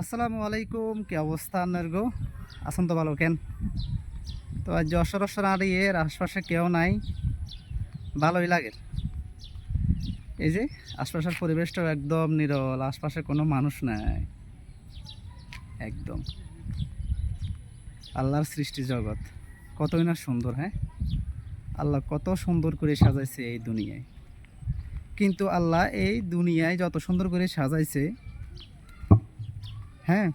আসসালামু আলাইকুম, কি অবস্থা গো? আছেন তো ভালো, কেন? তো আজ যশোর আর এর আশপাশে কেউ নাই, ভালোই লাগে। এই যে, আশপাশের পরিবেশটাও একদম নিরল, আশপাশে কোনো মানুষ নাই, একদম। আল্লাহর সৃষ্টি জগৎ, কতই না সুন্দর হ্যাঁ? আল্লাহ কত সুন্দর করে সাজাইছে এই দুনিয়ায়। কিন্তু আল্লাহ এই দুনিয়ায় যত সুন্দর করে সাজাইছে হ্যাঁ।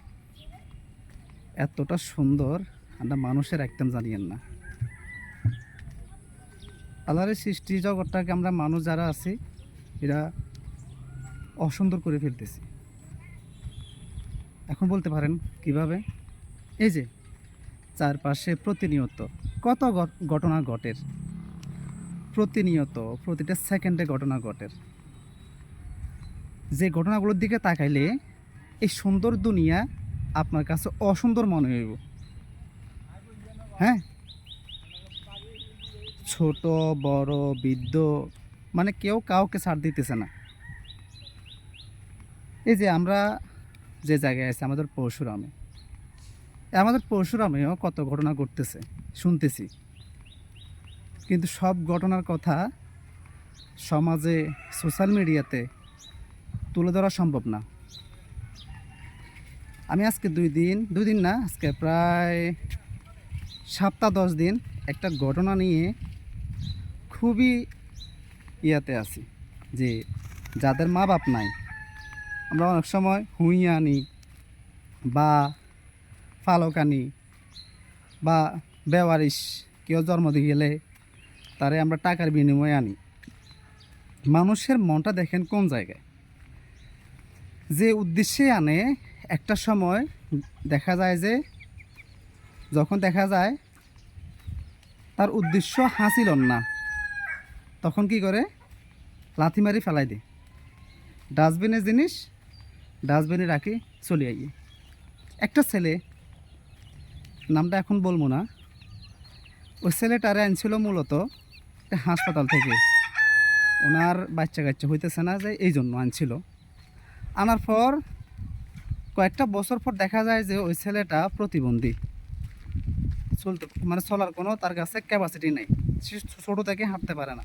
এতটা সুন্দর, আমরা মানুষের একদম জানিয়েন না। আল্লাহর সৃষ্টি জগৎটাকে আমরা মানুষ যারা আছি, এরা অসুন্দর করে ফেলতেছি। এখন বলতে পারেন, কীভাবে? এই যে, চারপাশে প্রতিনিয়ত কত ঘটনা ঘটের? প্রতিনিয়ত প্রতিটা সেকেন্ডে ঘটনা ঘটের। যে ঘটনাগুলোর দিকে তাকাইলে এই সুন্দর দুনিয়া আপনার কাছে অসুন্দর মনে হইব। হ্যাঁ? ছোট, বড়, বৃদ্ধ মানে কেউ কাউকে ছাড় দিতেছে না। এই যে আমরা যে জায়গায় আছি, আমাদের পরশুরামে। আমাদের পরশুরামেও কত ঘটনা ঘটতেছে, শুনতেছি। কিন্তু সব ঘটনার কথা সমাজে, সোশ্যাল মিডিয়াতে তুলে ধরা সম্ভব না। আমি আজকে দুই দিন দুই দিন না, আজকে প্রায় সপ্তাহ দশ দিন একটা ঘটনা নিয়ে খুবই ইয়াতে আছি যে যাদের মা বাপ নাই, আমরা অনেক সময় হুঁই আনি বা ফালক আনি বা বেওয়ারিশ, কেউ জন্ম দিয়ে গেলে তারে আমরা টাকার বিনিময়ে আনি। মানুষের মনটা দেখেন কোন জায়গায়? যে উদ্দেশ্যে আনে একটা সময় দেখা যায় যে যখন দেখা যায় তার উদ্দেশ্য হাসিল না, তখন কি করে? লাথি মারি ফেলাই দে ডাস্টবিনের জিনিস ডাস্টবিনে রাখি চলে আই একটা ছেলে, নামটা এখন বলব না, ওই ছেলেটারে আনছিল মূলত হাসপাতাল থেকে। ওনার বাচ্চা কাচ্চা হইতেছে না যে এই জন্য আনছিল। আনার পর কয়েকটা বছর পর দেখা যায় যে ওই ছেলেটা প্রতিবন্ধী। চলতে মানে চলার কোনো তার কাছে ক্যাপাসিটি নেই। সে ছোটো থেকে হাঁটতে পারে না।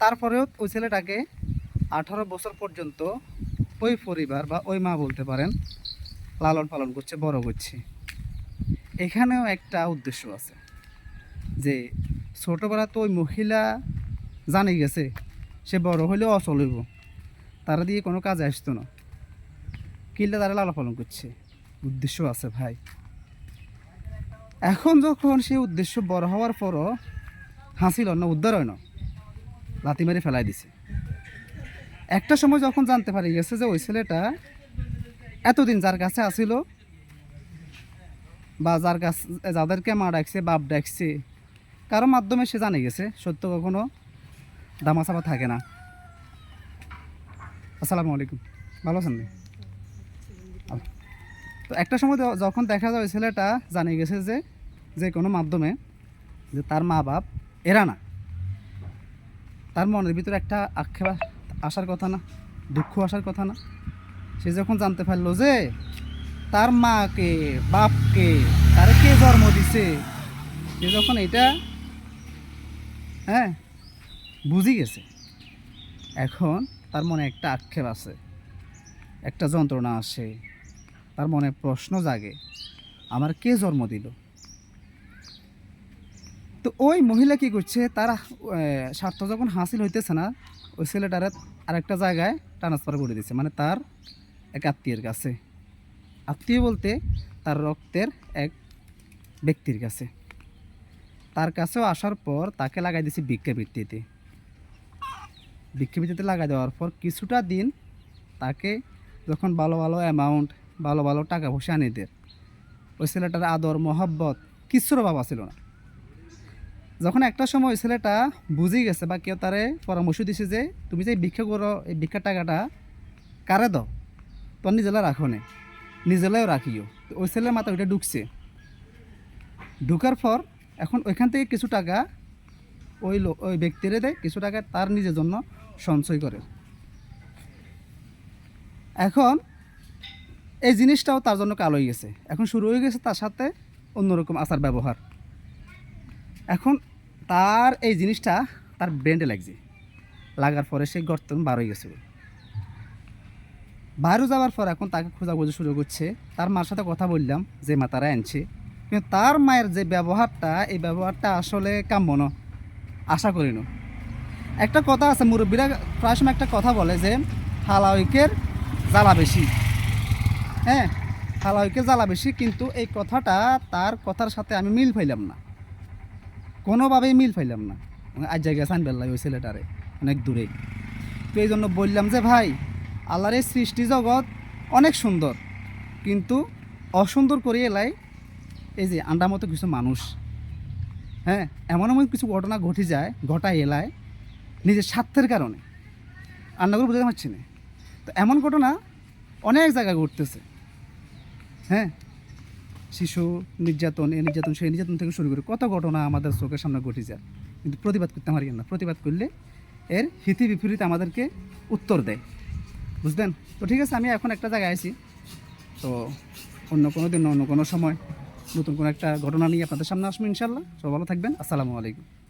তারপরেও ওই ছেলেটাকে আঠারো বছর পর্যন্ত ওই পরিবার বা ওই মা বলতে পারেন, লালন পালন করছে, বড় করছে। এখানেও একটা উদ্দেশ্য আছে যে ছোটোবেলা তো ওই মহিলা জানে গেছে, সে বড় হলেও অচল হইব। তারা দিয়ে কোনো কাজে আসতো না। কিল্লা তারা লালন পালন করছে। উদ্দেশ্য আছে ভাই। এখন যখন সেই উদ্দেশ্য বড় হওয়ার পরও হাসিল না উদ্ধার হয় না। লাতি মারি ফেলাই দিছে। একটা সময় যখন জানতে পারি গেছে যে ওই ছেলেটা এতদিন যার কাছে আসিল বা যার কাছে যাদেরকে মা ডাকছে, বাপ ডাকছে, কারও মাধ্যমে সে জানে গেছে, সত্য কখনো দামাচাপা থাকে না। আসসালামু আলাইকুম। ভালো আছেন? তো একটা সময় যখন দেখা যায় ছেলেটা জানে গেছে যে যে কোনো মাধ্যমে যে তার মা বাপ এরা না। তার মনের ভিতরে একটা আক্ষেপ আসার কথা না, দুঃখ আসার কথা না। সে যখন জানতে পারল যে, তার মাকে, বাপকে, তারে কে জন্ম দিছে? সে যখন এটা হ্যাঁ বুঝি গেছে। এখন তার মনে একটা আক্ষেপ আছে, একটা যন্ত্রণা আসে তার মনে প্রশ্ন জাগে, আমার কে জন্ম দিল? তো ওই মহিলা কি করছে, তার স্বার্থ যখন হাসিল হইতেছে না, ওই ছেলেটারে আরেকটা জায়গায় ট্রান্সফার করে দিচ্ছে মানে তার এক আত্মীয়ের কাছে। আত্মীয় বলতে তার রক্তের এক ব্যক্তির কাছে। তার কাছেও আসার পর তাকে লাগাই দিয়েছে ভিক্ষাবৃত্তিতে। ভিক্ষাবৃত্তিতে লাগাই দেওয়ার পর কিছুটা দিন তাকে যখন ভালো ভালো অ্যামাউন্ট ভালো ভালো টাকা পয়সা আনি দেয় ওই ছেলেটার আদর, মহব্বত কিছুর অভাব ছিল না। যখন একটা সময় ওই ছেলেটা বুঝে গেছে বা কেউ তারে পরামর্শ দিছে যে, তুমি যে ভিক্ষা করো, এই ভিক্ষার টাকাটা কারে দাও? তোর নিজেলা রাখো নে। নিজেলাও রাখিও। ওই ছেলের মাথা ওইটা ঢুকছে। ঢুকার পর এখন ওইখান থেকে কিছু টাকা ওই ওই ব্যক্তিরে দেয়, কিছু টাকা তার নিজের জন্য সঞ্চয় করে। এখন এই জিনিসটাও তার জন্য কালো হয়ে গেছে। এখন শুরু হয়ে গেছে তার সাথে অন্যরকম আচার ব্যবহার। এখন তার এই জিনিসটা তার ব্রেন্ডে লাগছে। লাগার পরে সে গর্ত বার হয়ে গেছে। বাইরে যাওয়ার পর এখন তাকে খোঁজাখুঁজি শুরু করছে। তার মার সাথে কথা বললাম, যে মা তারা আনছে। কিন্তু তার মায়ের যে ব্যবহারটা, এই ব্যবহারটা আসলে কাম্য না। আশা করি না। একটা কথা আছে, মুরব্বীরা প্রায় সময় একটা কথা বলে যে হালাউকের জ্বালা বেশি। হ্যাঁ হালাউইকের জ্বালা বেশি, কিন্তু এই কথাটা তার কথার সাথে আমি মিল পাইলাম না। কোনোভাবেই মিল পাইলাম না। আজ জায়গায় সানবেল্লাই ওই ছেলেটারে, অনেক দূরে। তো এই জন্য বললাম যে, ভাই, আল্লাহর এই সৃষ্টি জগৎ অনেক সুন্দর, কিন্তু অসুন্দর করে এলাই এই যে আন্ডার মতো কিছু মানুষ হ্যাঁ এমন এমন কিছু ঘটনা ঘটে যায়, ঘটায় এলায় নিজের স্বার্থের কারণে। আন্ডাগুলো বুঝতে পারছি না। তো এমন ঘটনা অনেক জায়গায় ঘটতেছে। হ্যাঁ? শিশু, নির্যাতন, এই নির্যাতন, সেই নির্যাতন থেকে শুরু করে কত ঘটনা আমাদের চোখের সামনে ঘটে যায়। কিন্তু প্রতিবাদ করতে পারি না। প্রতিবাদ করলে এর হিতি বিপরীত আমাদেরকে উত্তর দেয়। বুঝলেন? তো ঠিক আছে, আমি এখন একটা জায়গায় আছি তো অন্য কোনো দিন, অন্য কোনো সময় নতুন কোনো একটা ঘটনা নিয়ে আপনাদের সামনে আসব ইনশাল্লাহ। সব ভালো থাকবেন। আসসালামু আলাইকুম।